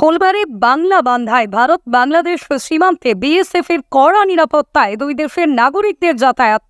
ফুলবাড়ি বাংলা বান্ধায় ভারত বাংলাদেশ সীমান্তে বিএসএফ এর কড়া নিরাপত্তায় দুই দেশের নাগরিকদের যাতায়াত।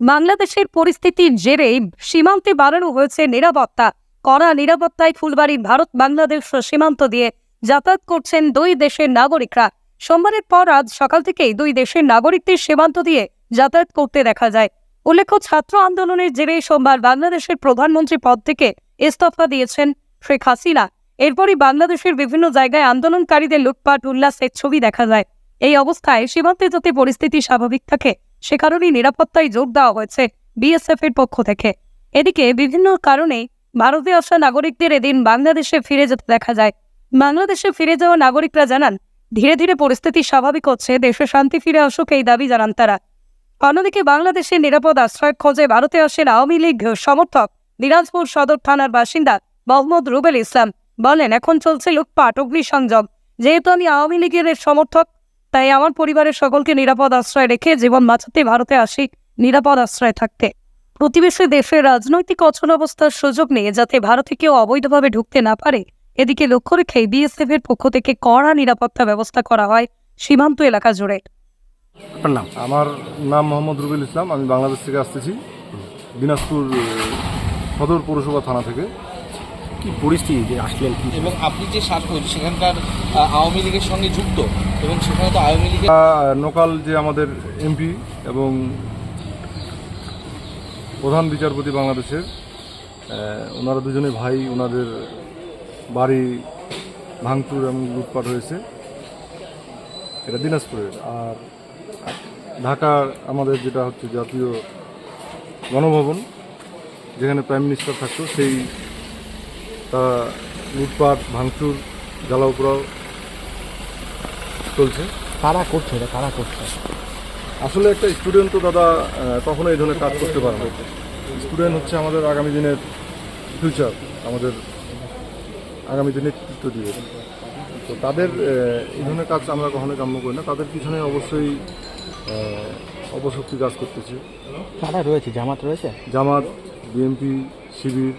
বাংলাদেশের পরিস্থিতির জেরে সীমান্তে বাড়ানো হয়েছে নিরাপত্তা। কড়া নিরাপত্তায় ফুলবাড়ির ভারত বাংলাদেশ সীমান্ত দিয়ে যাতায়াত করছেন দুই দেশের নাগরিকরা। সোমবারের পর আজ সকাল থেকেই দুই দেশের নাগরিকদের সীমান্ত দিয়ে যাতায়াত করতে দেখা যায়। উল্লেখ্য, ছাত্র আন্দোলনের জেরে সোমবার বাংলাদেশের প্রধানমন্ত্রী পদ থেকে ইস্তফা দিয়েছেন শেখ হাসিনা। এরপরই বাংলাদেশের বিভিন্ন জায়গায় আন্দোলনকারীদের লুটপাট, উল্লাসের ছবি দেখা যায়। এই অবস্থায় সীমান্তে যাতে পরিস্থিতি স্বাভাবিক থাকে। সে কারণেই নিরাপত্তায় জোর দেওয়া হয়েছে বিএসএফ এর পক্ষ থেকে। এদিকে বিভিন্ন কারণে ভারতে আসা নাগরিকদের এদিন বাংলাদেশে ফিরে যেতে দেখা যায়। বাংলাদেশে ফিরে যাওয়া নাগরিকরা জানান, ধীরে ধীরে পরিস্থিতি স্বাভাবিক হচ্ছে, দেশে শান্তি ফিরে আসুক এই দাবি জানান তারা। অন্যদিকে বাংলাদেশের নিরাপদ আশ্রয় খোঁজে ভারতে আসেন আওয়ামী লীগ সমর্থক দিনাজপুর সদর থানার বাসিন্দা মোহাম্মদ রুবেল ইসলাম। বলেন এখন চলছে লুটপাট অগ্নিসংযোগ। যেহেতু আমি আওয়ামী লীগের সমর্থক তাই আমার পরিবারের সকলকে নিরাপদ আশ্রয় রেখে জীবন বাঁচাতে ভারতে আসি নিরাপদ আশ্রয় থাকতে। প্রতিবেশী দেশের রাজনৈতিক অচলাবস্থার সুযোগ নিয়ে যাতে ভারতে কেউ অবৈধভাবে ঢুকতে না পারে। এদিকে লক্ষ্য রেখেই বিএসএফ এর পক্ষ থেকে কড়া নিরাপত্তা ব্যবস্থা করা হয় সীমান্ত এলাকা জুড়ে। আমার নাম মোহাম্মদ রুবেল ইসলাম আমি বাংলাদেশ থেকে আসতেছি। দিনাজপুর সদর পৌরসভা থানা থেকে। কি পরিস্থিতি যে আসলেন কি? এবং আপনি যে সার্কল সেখানকার আওয়ামী লীগের সঙ্গে যুক্ত এবং সেখানে তো আওয়ামী লীগের আহ, নোকাল যে আমাদের এমপি এবং প্রধান বিচারপতি বাংলাদেশের ওনারা দুজনে ভাই ওনাদের বাড়ি ভাঙচুর এবং লুটপাট হয়েছে। এটা দিনাজপুরের। আর ঢাকার আমাদের যেটা হচ্ছে জাতীয় গণভবন যেখানে প্রাইম মিনিস্টার থাকতো সেই তা লুটপাট ভাঙচুর জ্বালাও পোড়াও চলছে। কারা করছে এটা? কারা করছে? আসলে একটা স্টুডেন্ট তো দাদা কখনো এই ধরনের কাজ করতে পারে না। স্টুডেন্ট হচ্ছে আমাদের আগামী দিনের ফিউচার আমাদের আগামী দিনের নেতৃত্ব দিয়ে। তো তাদের এই ধরনের কাজ আমরা কখনো কাম্য করি না। তাদের পিছনে অবশ্যই অপশক্তি কাজ করতেছে। কারা রয়েছে? জামাত রয়েছে? জামাত বিএনপি শিবির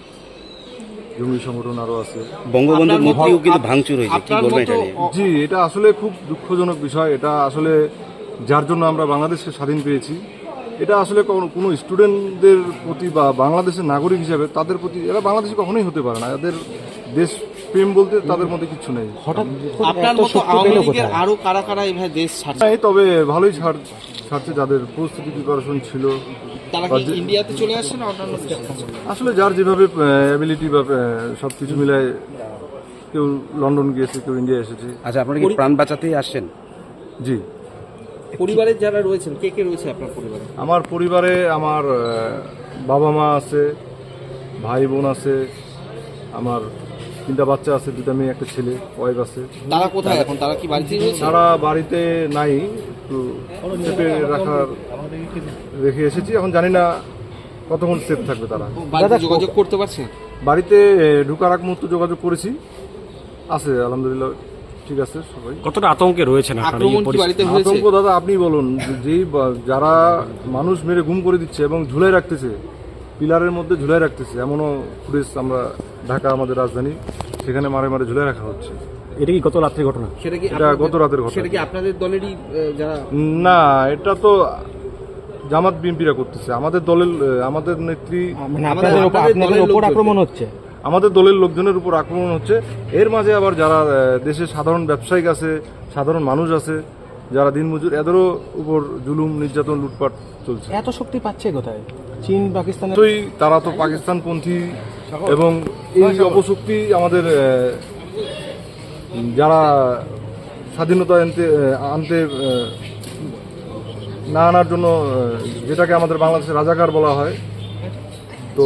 জঙ্গি সংগঠন আরও আছে। বঙ্গবন্ধুর মূর্তিও কিন্তু ভাঙচুর হয়েছে কি বলবেন এটা নিয়ে? জি এটা আসলে খুব দুঃখজনক বিষয়। এটা আসলে যার জন্য আমরা বাংলাদেশকে স্বাধীন পেয়েছি। এটা আসলে কোনো কোনো স্টুডেন্টদের প্রতি বা বাংলাদেশের নাগরিক হিসাবে তাদের প্রতি এরা বাংলাদেশি কখনোই হতে পারে না। এদের দেশ প্রেম বলতে তাদের মধ্যে কিছু নেই। হঠাৎ আপনার মতো আওয়ামী লীগের আরও কারা কারা এইভাবে দেশ ছাড়ছে? তবে ভালোই ছাড় ছাড়ছে যাদের প্রস্তুতি প্রিপারেশন ছিল। তারা কি ইন্ডিয়াতে চলে আসছে না অন্যান্য আসলে যার যেভাবে অ্যাবিলিটি বা সব কিছু মিলায় কেউ লন্ডন গিয়েছে কেউ ইন্ডিয়া এসেছে। আচ্ছা আপনারা কি প্রাণ বাঁচাতেই আসছেন জি। পরিবারের যারা রয়েছেন কে কে রয়েছে আপনার পরিবারে? আমার পরিবারে আমার বাবা মা আছে ভাই বোন আছে আমার তিনটা বাচ্চা আছে দুটা মেয়ে একটা ছেলে ওয়াইফ আছে। তারা কোথায় এখন? তারা কি বাড়িতে রয়েছে? তারা বাড়িতে নাই একটু রাখার রেখে এসেছি এখন জানি না কতক্ষণ সেফ থাকবে তারা। বাড়িতে যোগাযোগ করতে পারছেন বাড়িতে ঢোকার আগ মুহূর্তে যোগাযোগ করেছি। আছে আলহামদুলিল্লাহ ঠিক আছে সবাই। কতটা আতঙ্কে রয়েছে হয়েছে? আতঙ্ক দাদা আপনি বলুন যেই যারা মানুষ মেরে গুম করে দিচ্ছে এবং ঝুলাই রাখতেছে পিলারের মধ্যে ঝুলাই রাখতেছে এমনও ফুটেজ আমরা ঢাকা আমাদের রাজধানী সেখানে মারে মারে ঝুলাই রাখা হচ্ছে। এটা কি গত রাত্রে ঘটনা? সেটা কি এটা গত রাতের ঘটনা। সেটা কি আপনাদের দলেরই যারা না এটা তো জামাত বিএনপিরা করতেছে। আমাদের দলের আমাদের নেত্রী মানে আপনাদের উপর। আক্রমণ হচ্ছে। আমাদের দলের লোকজনের উপর আক্রমণ হচ্ছে। এর মাঝে আবার যারা দেশের সাধারণ ব্যবসায়িক আছে সাধারণ মানুষ আছে যারা দিনমজুর এদেরও উপর জুলুম নির্যাতন লুটপাট চলছে। এত শক্তি পাচ্ছে কোথায়? চীন নিশ্চয়ই তারা তো পাকিস্তানপন্থী এবং এই অপশক্তি আমাদের যারা স্বাধীনতা আনতে আনতে না আনার জন্য যেটাকে আমাদের বাংলাদেশের রাজাকার বলা হয় তো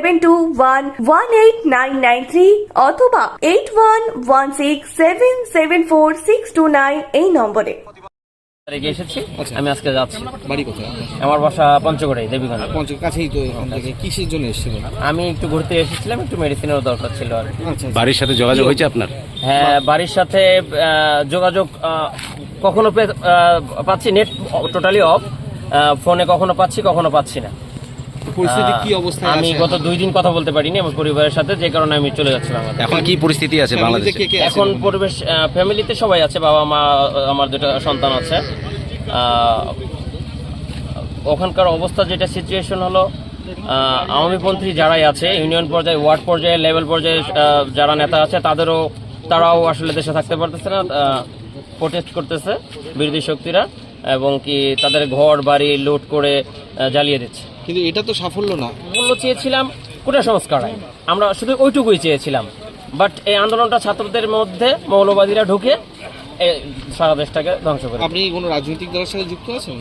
seven two one one eight nine nine three অথবা eight one one six seven seven four six two nine এই নম্বরে। তারিখে এসেছি। আমি আজকে যাচ্ছি। বাড়ি কোথায়? আমার বাসা পঞ্চগড়ে দেবীগঞ্জ। কাছেই তো কিসের জন্য এসেছিলেন? আমি একটু ঘুরতে এসেছিলাম একটু মেডিসিনেরও দরকার ছিল আর কি। আচ্ছা বাড়ির সাথে যোগাযোগ হয়েছে আপনার? হ্যাঁ বাড়ির সাথে আহ, যোগাযোগ কখনো আহ, পাচ্ছি নেট টোটালি অফ ফোনে কখনো পাচ্ছি কখনো পাচ্ছি না। পরিস্থিতি কি আহ, আমি গত দুই দিন কথা বলতে পারিনি আমার পরিবারের সাথে যে কারণে আমি চলে যাচ্ছিলাম এখন কি পরিস্থিতি আছে বাংলাদেশে? এখন পরিবেশ ফ্যামিলিতে সবাই আছে বাবা মা আমার দুটো সন্তান আছে। আহ, ওখানকার অবস্থা যেটা সিচুয়েশন হলো আওয়ামীপন্থী যারাই আছে ইউনিয়ন পর্যায়ে ওয়ার্ড পর্যায়ে লেভেল পর্যায়ে যারা নেতা আছে তাদেরও তারাও আসলে দেশে থাকতে পারতেছে না প্রোটেস্ট করতেছে বিরোধী শক্তিরা এবং কি তাদের ঘর বাড়ি লুট করে জ্বালিয়ে দিচ্ছে। কিন্তু এটা তো সাফল্য না। মূল্য চেয়েছিলাম কোটা সংস্কার। আইন আমরা শুধু ওইটুকুই চেয়েছিলাম। বাট এই আন্দোলনটা ছাত্রদের মধ্যে মৌলবাদীরা ঢুকে এ, সারা দেশটাকে ধ্বংস করে। আপনি কোনো রাজনৈতিক দলের সাথে যুক্ত আছেন?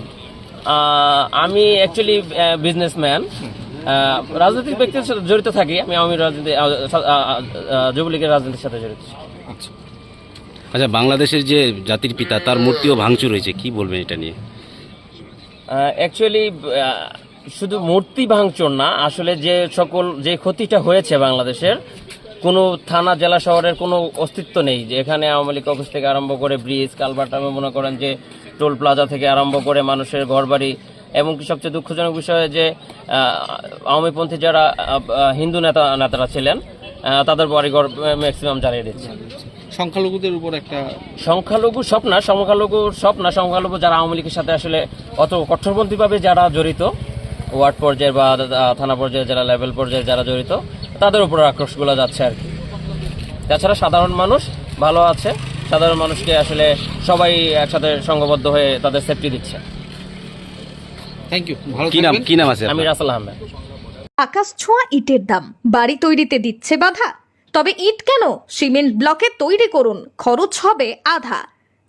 আমি অ্যাকচুয়ালি বিজনেসম্যান রাজনৈতিক ব্যক্তির সাথে জড়িত থাকি। আমি আমি রাজনীতি যুবলীগের রাজনীতির সাথে জড়িত। আচ্ছা। আচ্ছা বাংলাদেশের যে জাতির পিতা তার মূর্তিও ভাঙচুর হয়েছে। কি বলবেন এটা নিয়ে? অ্যাকচুয়ালি শুধু মূর্তি ভাঙচুর না আসলে যে সকল যে ক্ষতিটা হয়েছে বাংলাদেশের কোনো থানা জেলা শহরের কোনো অস্তিত্ব নেই। যে এখানে আওয়ামী লীগ অফিস থেকে আরম্ভ করে ব্রিজ কালভার্ট আমি মনে করেন যে টোল প্লাজা থেকে আরম্ভ করে মানুষের ঘরবাড়ি এবং কি সবচেয়ে দুঃখজনক বিষয় যে আওয়ামীপন্থী যারা হিন্দু নেতা নেতারা ছিলেন তাদের বাড়িঘর ম্যাক্সিমাম জ্বালিয়ে দিচ্ছে। সংখ্যালঘুদের উপর একটা সংখ্যালঘু সব না সংখ্যালঘু সব না সংখ্যালঘু যারা আওয়ামী লীগের সাথে আসলে অত কঠোরপন্থীভাবে যারা জড়িত ওয়ার্ড পর্যায়ে বা থানা পর্যায়ে যারা লেভেল পর্যায়ে যারা জড়িত তাদের উপর আক্রোশগুলো যাচ্ছে আর কি। তাছাড়া সাধারণ মানুষ ভালো আছে। সাধারণ মানুষকে আসলে সবাই একসাথে সংঘবদ্ধ হয়ে তাদের সেফটি দিচ্ছে। থ্যাংক ইউ কি নাম কি নাম আছে আমি? রাসেল আহমেদ। আকাশ ছোঁয়া ইটের দাম। বাড়ি তৈরিতে দিচ্ছে বাধা। তবে ইট কেন? সিমেন্ট ব্লকে তৈরি করুন। খরচ হবে আধা।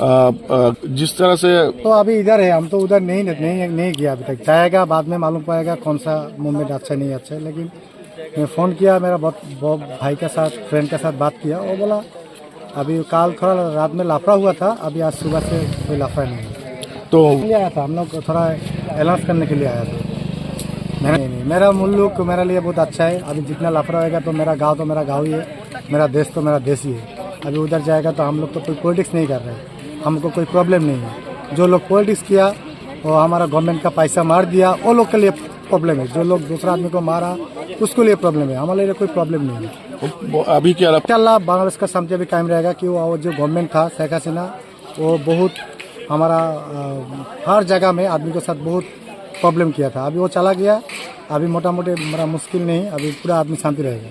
जिस तरह से तो अभी इधर है हम तो उधर नहीं नहीं नहीं गया अभी तक। जाएगा बाद में मालूम पड़ेगा कौन सा मूवमेंट अच्छा नहीं अच्छा है। लेकिन मैं फ़ोन किया मेरा बहुत बहुत भाई के साथ फ्रेंड के साथ बात किया। वो बोला अभी काल थोड़ा रात में लाफड़ा हुआ था अभी आज सुबह से कोई लाफड़ा नहीं तो आया था हम लोग थोड़ा अनाउंस करने के लिए आया था। नहीं, नहीं, मेरा मुल्क मेरे लिए बहुत अच्छा है। अभी जितना लाफड़ा होएगा तो मेरा गाँव तो मेरा गाँव ही है मेरा देश तो मेरा देश ही है। अभी उधर जाएगा तो हम लोग तो कोई पॉलिटिक्स नहीं कर रहे। हमको कोई प्रॉब्लम नहीं है। जो लोग पॉलिटिक्स किया वो हमारा गवर्नमेंट का पैसा मार दिया वो लोग के लिए प्रॉब्लम है। जो लोग दूसरा आदमी को मारा उसके लिए प्रॉब्लम है। हमारे लिए कोई प्रॉब्लम नहीं है। अभी क्या इंशाल्लाह बांग्लादेश का शांति अभी कायम रहेगा कि वो जो गवर्नमेंट था शेख हसीना वो बहुत हमारा हर जगह में आदमी के साथ बहुत प्रॉब्लम किया था। अभी वो चला गया। अभी मोटा मोटी मेरा मुश्किल नहीं अभी पूरा आदमी शांति रहेगा।